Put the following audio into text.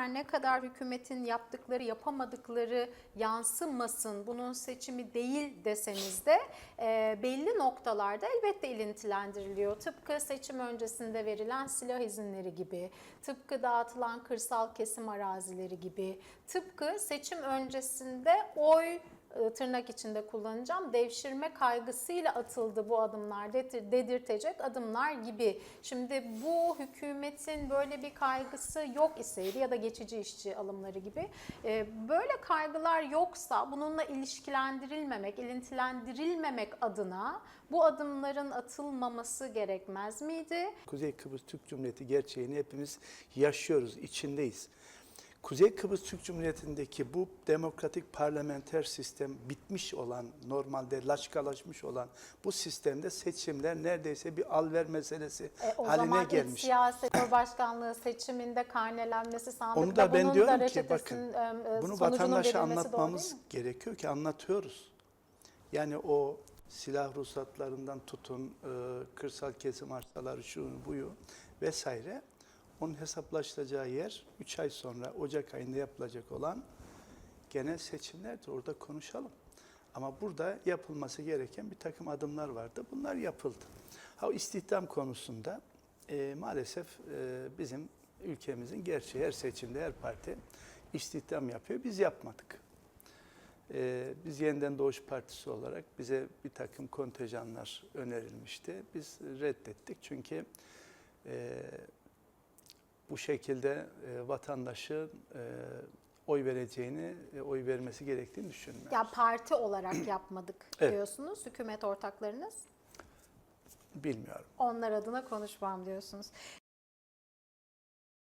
her ne kadar hükümetin yaptıkları yapamadıkları yansımasın bunun seçimi değil deseniz de e, belli noktalarda elbette ilintilendiriliyor. Tıpkı seçim öncesinde verilen silah izinleri gibi, tıpkı dağıtılan kırsal kesim arazileri gibi, tıpkı seçim öncesinde oy tırnak içinde kullanacağım devşirme kaygısıyla atıldı bu adımlar dedir- dedirtecek adımlar gibi. Şimdi bu hükümetin böyle bir kaygısı yok iseydi ya da geçici işçi alımları gibi e, böyle kaygılar yoksa bununla ilişkilendirilmemek, ilintilendirilmemek adına bu adımların atılmaması gerekmez miydi? Kuzey Kıbrıs Türk Cumhuriyeti gerçeğini hepimiz yaşıyoruz, içindeyiz. Kuzey Kıbrıs Türk Cumhuriyeti'ndeki bu demokratik parlamenter sistem bitmiş olan, normalde laçkalaşmış olan bu sistemde seçimler neredeyse bir alver meselesi E, o haline zaman gelmiş. iç siyaset Cumhurbaşkanlığı seçiminde karnelenmesi sandıkta Onu da ben bunun diyorum da ki bakın reçetesinin, e, bunu vatandaşa anlatmamız gerekiyor ki anlatıyoruz. Yani o silah ruhsatlarından tutun, e, kırsal kesim arsaları şu buyu vesaire onun hesaplaşılacağı yer 3 ay sonra Ocak ayında yapılacak olan genel seçimlerdir. Orada konuşalım. Ama burada yapılması gereken bir takım adımlar vardı. Bunlar yapıldı. Ha istihdam konusunda e, maalesef e, bizim ülkemizin gerçeği her seçimde her parti istihdam yapıyor. Biz yapmadık. E, biz Yeniden Doğuş Partisi olarak bize bir takım kontenjanlar önerilmişti. Biz reddettik çünkü e, bu şekilde e, vatandaşın e, oy vereceğini, e, oy vermesi gerektiğini düşünmüyorum. Ya parti olarak yapmadık Evet. diyorsunuz hükümet ortaklarınız. Bilmiyorum. Onlar adına konuşmam diyorsunuz.